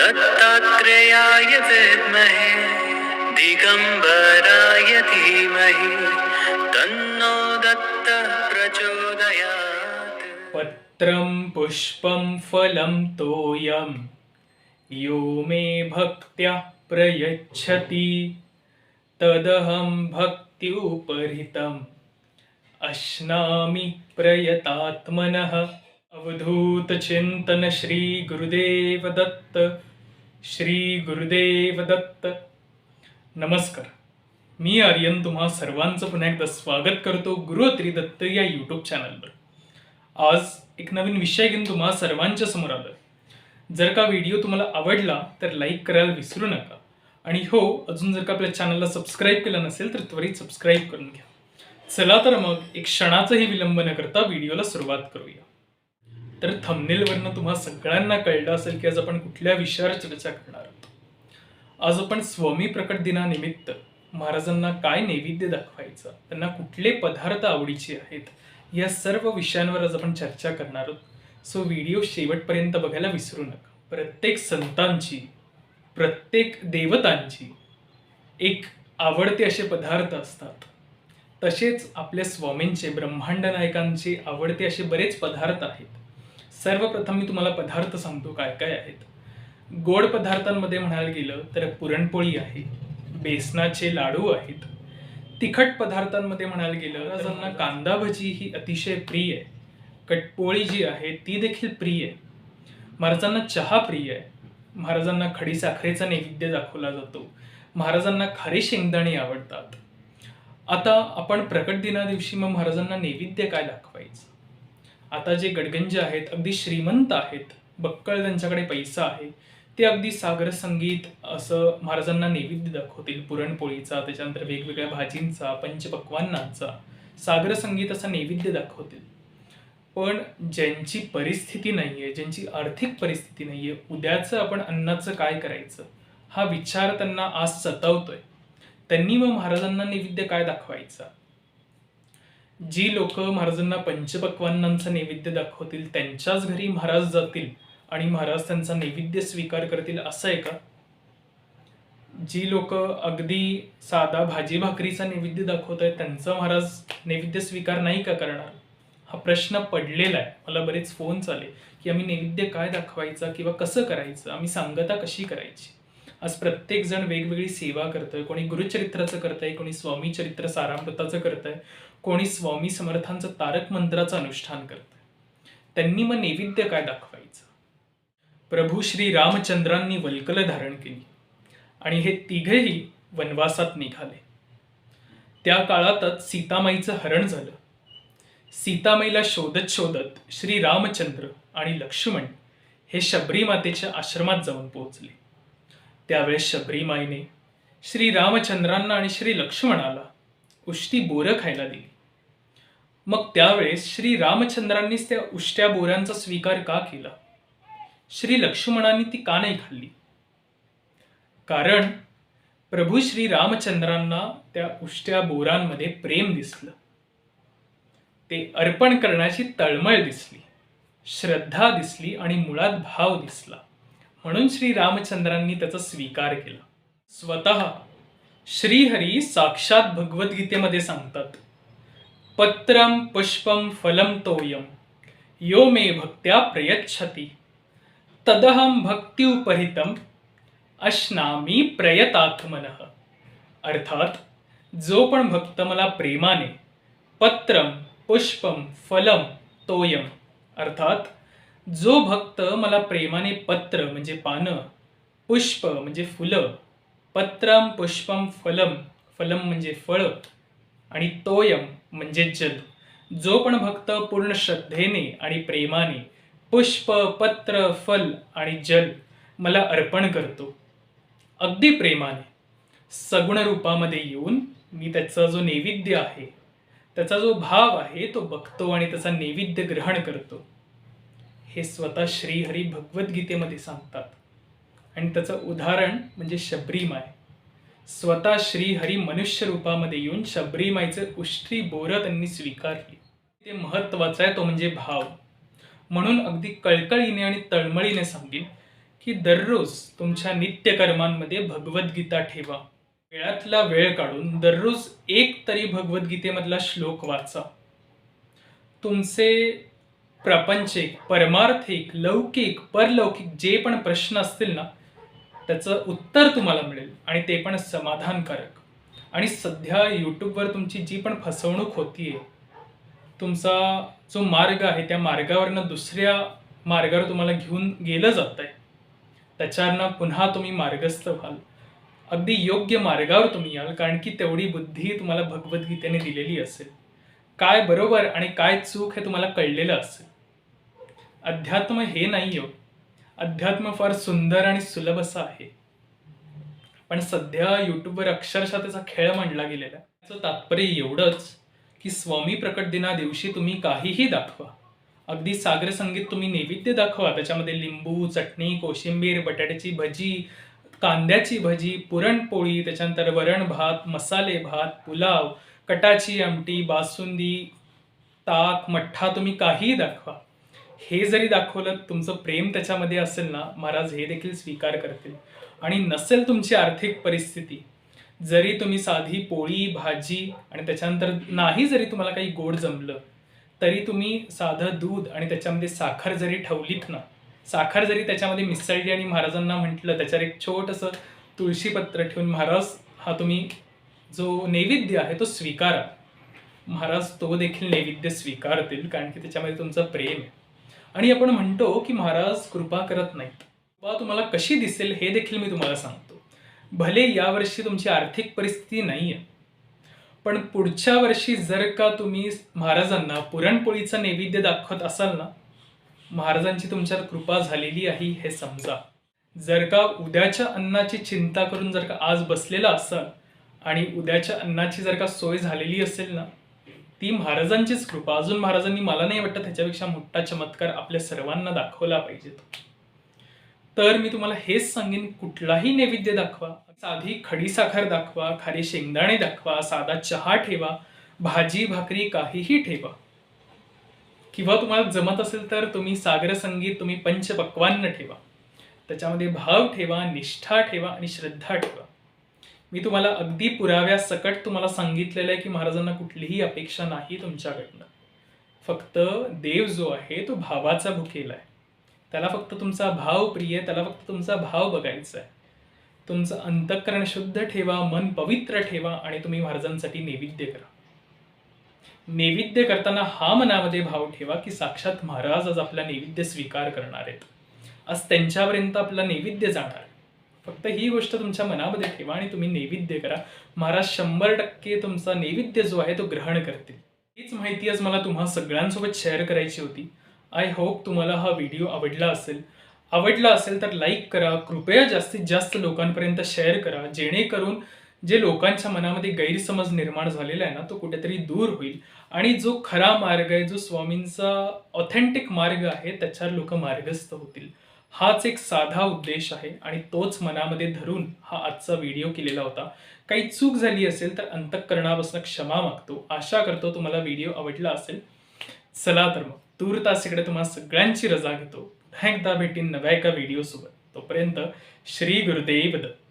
दत्तात्रेयाय विद्महे दिगम्बराय धीमहि तन्नो दत्तः प्रचोदयात्। पत्रं पुष्पं फलं तोयं यो मे भक्त्या प्रयच्छति तदहं भक्त्युपहृतम् अश्नामि प्रयतात्मनः अवधूत चिंतन श्री गुरुदेव दत्त श्री गुरुदेव दत्त नमस्कार मी आर्यन तुम्हा सर्वांचं पुन्हा एकदा स्वागत करतो गुरुत्री दत्त या यूट्यूब चॅनलवर आज एक नवीन विषय घेऊन तुम्हा सर्वांच्या समोर आलं जर का व्हिडिओ तुम्हाला आवडला तर लाईक करायला विसरू नका. आणि हो अजून जर का आपल्या चॅनलला सबस्क्राईब केलं नसेल तर त्वरित सबस्क्राईब करून घ्या. चला तर मग एक क्षणाचाही विलंब न करता व्हिडिओला सुरुवात करूया. तर थंबनेलवरनं तुम्हा सगळ्यांना कळलं असेल की आज आपण कुठल्या विषयावर चर्चा करणार आहोत. आज आपण स्वामी प्रकट दिनानिमित्त महाराजांना काय नैवेद्य दाखवायचं त्यांना कुठले पदार्थ आवडीचे आहेत या सर्व विषयांवर आज आपण चर्चा करणार आहोत. सो व्हिडिओ शेवटपर्यंत बघायला विसरू नका. प्रत्येक संतांची प्रत्येक देवतांची एक आवडते असे पदार्थ असतात. तसेच आपल्या स्वामींचे ब्रह्मांड नायकांचे आवडते असे बरेच पदार्थ आहेत. सर्वप्रथम मी तुम्हाला पदार्थ सांगतो काय काय आहेत. गोड पदार्थांमध्ये म्हणायला गेलं तर पुरणपोळी आहे बेसनाचे लाडू आहेत. तिखट पदार्थांमध्ये म्हणायला गेलं तर ज्यांना कांदा भजी ही अतिशय प्रिय आहे. कटपोळी जी आहे ती देखील प्रिय आहे. महाराजांना चहा प्रिय आहे. महाराजांना खडी साखरेचा नैवेद्य दाखवला जातो. महाराजांना खारे शेंगदाणे आवडतात. आता आपण प्रकट दिना दिवशी मग महाराजांना नैवेद्य काय दाखवायचं? आता जे गडगंज आहेत अगदी श्रीमंत आहेत बक्कळ त्यांच्याकडे पैसा आहे ते अगदी सागर संगीत असं महाराजांना नैवेद्य दाखवतील. पुरणपोळीचा त्याच्यानंतर वेगवेगळ्या भाजींचा पंचपक्वांनाचा सागर संगीत असा नैवेद्य दाखवतील. पण ज्यांची परिस्थिती नाही आहे ज्यांची आर्थिक परिस्थिती नाही आहे उद्याचं आपण अन्नाचं काय करायचं? हा विचार त्यांना आज सतावतोय. त्यांनी मग महाराजांना नैवेद्य काय दाखवायचा? जी लोक महाराजांना पंचपक्वांनांचा नैवेद्य दाखवतील त्यांच्याच घरी महाराज जातील आणि महाराज त्यांचा नैवेद्य स्वीकार करतील असं आहे का? जी लोक अगदी साधा भाजी भाकरीचा नैवेद्य दाखवत आहेत त्यांचा महाराज नैवेद्य स्वीकार नाही का करणार? हा प्रश्न पडलेला आहे. मला बरेच फोन आले की आम्ही नैवेद्य काय दाखवायचा किंवा कसं करायचं? आम्ही सांगता कशी करायची? आज प्रत्येक जण वेगवेगळी सेवा करतोय कोणी गुरुचरित्राचं करतंय कोणी स्वामी चरित्र सारामृताचं करतंय. कोणी स्वामी समर्थांचं तारक मंत्राचं अनुष्ठान करत त्यांनी मग नैवेद्य काय दाखवायचं? प्रभू श्री रामचंद्रांनी वल्कल धारण केली आणि हे तिघेही वनवासात निघाले. त्या काळातच सीतामाईचं हरण झालं. सीतामाईला शोधत शोधत श्री रामचंद्र आणि लक्ष्मण हे शबरी मातेच्या आश्रमात जाऊन पोहोचले. त्यावेळेस शबरीमाईने श्री रामचंद्रांना आणि श्री लक्ष्मणाला उष्टी बोरं खायला दिली. मग त्यावेळेस श्री रामचंद्रांनीच त्या उष्ट्या बोरांचा स्वीकार का केला? श्री लक्ष्मणांनी ती का नाही खाल्ली? कारण प्रभू श्री रामचंद्रांना त्या उष्ट्या बोरांमध्ये प्रेम दिसलं. ते अर्पण करण्याची तळमळ दिसली श्रद्धा दिसली आणि मुळात भाव दिसला. म्हणून श्री रामचंद्रांनी त्याचा स्वीकार केला. स्वतः श्रीहरी साक्षात भगवद्गीतेमध्ये सांगतात पत्रम पुष्पम फलम तोयम यो मे भक्त्या प्रयच्छती तदहम भक्तिउपहितम अश्नामी प्रयतात्मन अर्थात जो पण भक्त मला प्रेमाने पत्रम पुष्पम फलम तोयम अर्थात जो भक्त मला प्रेमाने पत्र म्हणजे पानं पुष्प म्हणजे फुलं पत्रम पुष्पम फलम फलम म्हणजे फळ आणि तोयम म्हणजे जल. जो पण भक्त पूर्ण श्रद्धेने आणि प्रेमाने पुष्प पत्र फल आणि जल मला अर्पण करतो. अगदी प्रेमाने. सगुण रूपामध्ये येऊन मी त्याचा जो नैवेद्य आहे त्याचा जो भाव आहे तो बघतो आणि त्याचा नैवेद्य ग्रहण करतो. हे स्वतः श्रीहरी भगवद्गीतेमध्ये सांगतात. आणि त्याचं उदाहरण म्हणजे शबरीमाय. स्वतः श्रीहरी मनुष्य रूपामध्ये येऊन शबरीमाईचे उष्ट्री बोरं त्यांनी स्वीकारली. ते महत्त्वाचं आहे तो म्हणजे भाव. म्हणून अगदी कळकळीने आणि तळमळीने सांगेन की दररोज तुमच्या नित्यकर्मांमध्ये भगवद्गीता ठेवा. वेळातला वेळ काढून दररोज एक तरी भगवद्गीतेमधला श्लोक वाचा. तुमचे प्रापंचिक परमार्थिक लौकिक परलौकिक जे पण प्रश्न असतील ना त्याचं उत्तर तुम्हाला मिळेल आणि ते पण समाधानकारक. आणि सध्या यूट्यूबवर तुमची जी पण फसवणूक होतीये तुमचा जो मार्ग आहे त्या मार्गावरनं दुसऱ्या मार्गावर तुम्हाला घेऊन गेलं जात आहे त्याच्यावरनं पुन्हा तुम्ही मार्गस्थ व्हाल. अगदी योग्य मार्गावर तुम्ही याल कारण की तेवढी बुद्धी तुम्हाला भगवद्गीतेने दिलेली असेल. काय बरोबर आणि काय चूक हे तुम्हाला कळलेलं असेल. अध्यात्म हे नाही हो. अध्यात्म फार सुंदर आणि सुलभ असं आहे. पण सध्या युट्यूबवर अक्षरशः त्याचा खेळ मांडला गेलेला त्याचं तात्पर्य एवढंच की स्वामी प्रकट दिना दिवशी तुम्ही काहीही दाखवा. अगदी सागर संगीत तुम्ही नैवेद्य दाखवा. त्याच्यामध्ये लिंबू चटणी कोशिंबीर बटाट्याची भजी कांद्याची भजी पुरणपोळी त्याच्यानंतर वरण भात मसाले भात पुलाव कटाची आमटी बासुंदी ताक मठ्ठा तुम्ही काहीही दाखवा. हे जरी दाखवलं तुमचं प्रेम त्याच्यामध्ये असेल ना महाराज हे देखील स्वीकार करतील. आणि नसेल तुमची आर्थिक परिस्थिती जरी तुम्ही साधी पोळी भाजी आणि त्याच्यानंतर नाही जरी तुम्हाला काही गोड जमलं तरी तुम्ही साधं दूध आणि त्याच्यामध्ये साखर जरी ठेवलीत ना साखर जरी त्याच्यामध्ये मिसळली आणि महाराजांना म्हटलं त्याच्यावर एक छोटंसं तुळशीपत्र ठेवून महाराज हा तुम्ही जो नैवेद्य आहे तो स्वीकारा. महाराज तो देखील नैवेद्य स्वीकारतील कारण की त्याच्यामध्ये तुमचं प्रेम आहे. आणि आपण म्हणतो की महाराज कृपा करत नाहीत. कृपा तुम्हाला कशी दिसेल हे देखील मी तुम्हाला सांगतो. भले यावर्षी तुमची आर्थिक परिस्थिती नाही आहे पण पुढच्या वर्षी जर का तुम्ही महाराजांना पुरणपोळीचा नैवेद्य दाखवत असाल ना महाराजांची तुमच्यावर कृपा झालेली आहे हे समजा. जर का उद्याच्या अन्नाची चिंता करून जर का आज बसलेला असाल आणि उद्याच्या अन्नाची जर का सोय झालेली असेल ना ती महाराजांचीच कृपा. अजून महाराजांनी मला नाही वाटत त्याच्यापेक्षा मोठा चमत्कार आपल्या सर्वांना दाखवला पाहिजे. तर मी तुम्हाला हेच सांगेन कुठलाही नैवेद्य दाखवा साधी खडी साखर दाखवा खारी शेंगदाणे दाखवा साधा चहा ठेवा भाजी भाकरी काहीही ठेवा. किंवा तुम्हाला जमत असेल तर तुम्ही सागर संगीत तुम्ही पंचपक्वान्न ठेवा. त्याच्यामध्ये भाव ठेवा निष्ठा ठेवा आणि श्रद्धा ठेवा. मी तुम्हाला अगदी पुराव्या सकट तुम्हाला सांगितलेलं आहे की महाराजांना कुठलीही अपेक्षा नाही तुमच्याकडनं. फक्त देव जो आहे तो भावाचा भुकेला आहे. त्याला फक्त तुमचा भाव प्रिय आहे, त्याला फक्त तुमचा भाव बघायचा आहे. तुमचं अंतःकरण शुद्ध ठेवा मन पवित्र ठेवा आणि तुम्ही महाराजांसाठी नैवेद्य करा. नैवेद्य करताना हा मनामध्ये भाव ठेवा की साक्षात महाराज आज आपला नैवेद्य स्वीकार करणार आहेत. आज त्यांच्यापर्यंत आपला नैवेद्य जाणार फक्त ही गोष्ट तुमच्या मनामध्ये ठेवा आणि तुम्ही नैवेद्य करा. महाराज शंभर टक्के तुमचा नैवेद्य जो आहे तो ग्रहण करतील. हीच माहिती आज मला तुम्हा सगळ्यांसोबत शेअर करायची होती. आय होप तुम्हाला हा व्हिडिओ आवडला असेल. आवडला असेल तर लाईक करा कृपया जास्तीत जास्त लोकांपर्यंत शेअर करा जेणेकरून जे लोकांच्या मनामध्ये गैरसमज निर्माण झालेला आहे ना तो कुठेतरी दूर होईल. आणि जो खरा मार्ग आहे जो स्वामींचा ऑथेंटिक मार्ग आहे त्याच्यावर लोक मार्गस्थ होतील. हाच एक साधा उद्देश आहे आणि तोच मनामध्ये धरून हा आजचा व्हिडिओ केलेला होता. काही चूक झाली असेल तर अंतःकरणापासून क्षमा मागतो. आशा करतो तुम्हाला व्हिडिओ आवडला असेल. चला तर मग तुर्तासीकडे तुम्हाला सगळ्यांची रजा घेतो. पुन्हा एकदा भेटीन नव्या एका व्हिडिओ सोबत. तोपर्यंत श्री गुरुदेव दत्त